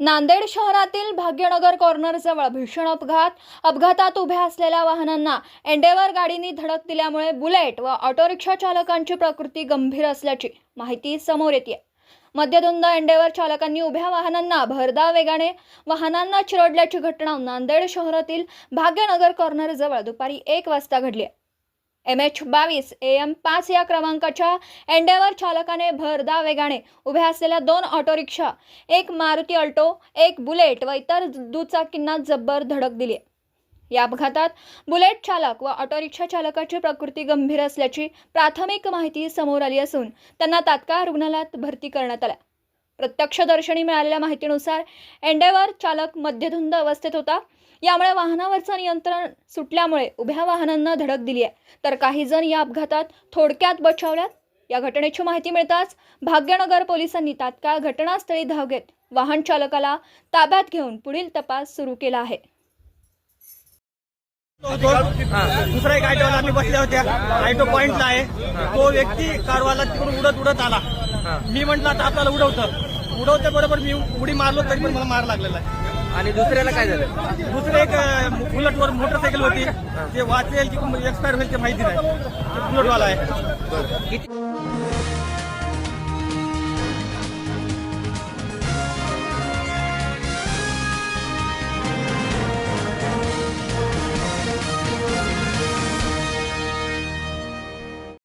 नांदेड शहरातील भाग्यनगर कॉर्नरजवळ भीषण अपघात. अपघातात उभ्या असलेल्या वाहनांना एंडेवर गाडीने धडक दिल्यामुळे बुलेट व ऑटो रिक्षा चालकांची प्रकृती गंभीर असल्याची माहिती समोर येते मध्यधुंद एंडेवर चालकांनी उभ्या वाहनांना भरधाव वेगाने वाहनांना चिरडल्याची घटना नांदेड शहरातील भाग्यनगर कॉर्नरजवळ दुपारी एक वाजता घडली आहे. एम एच बावीस ए एम पाच या क्रमांकाच्या एंडेवर चालकाने भरदा वेगाने उभ्या असलेल्या दोन ऑटो रिक्षा एक मारुती अल्टो एक बुलेट व इतर दुचाकींना जब्बर धडक दिली या अपघातात बुलेट चालक व ऑटो रिक्षा चालकाची प्रकृती गंभीर असल्याची प्राथमिक माहिती समोर आली असून त्यांना तात्काळ रुग्णालयात भरती करण्यात आल्या. प्रत्यक्षदर्शनी मिळालेल्या माहितीनुसार एंडेवर चालक मध्यधुंद अवस्थेत होता. यामुळे वाहनावरचं नियंत्रण सुटल्यामुळे उभ्या वाहनांना धडक दिली आहे. तर काही जण या अपघातात थोडक्यात बचावल्यात. या घटनेची माहिती मिळताच भाग्यनगर पोलिसांनी तात्काळ घटनास्थळी धाव घेत वाहन चालकाला ताब्यात घेऊन पुढील तपास सुरू केला आहे. दुसरा एक ऑटोवाला आम्ही बसल्या होत्या. ऑटो पॉइंटला आहे. तो व्यक्ती कारवाला तिकडून उडत उडत आला. मी म्हंटल आता आपल्याला उडवतं. उडवते बरोबर मी उडी मारलो तरी पण मला मार लागलेला आहे. आणि दुसऱ्याला काय झालं? दुसरे एक बुलेटवर मोटरसायकल होती. ते वाचेल की एक्सपायर होईल ते माहिती नाही. बुलेटवाला आहे. किती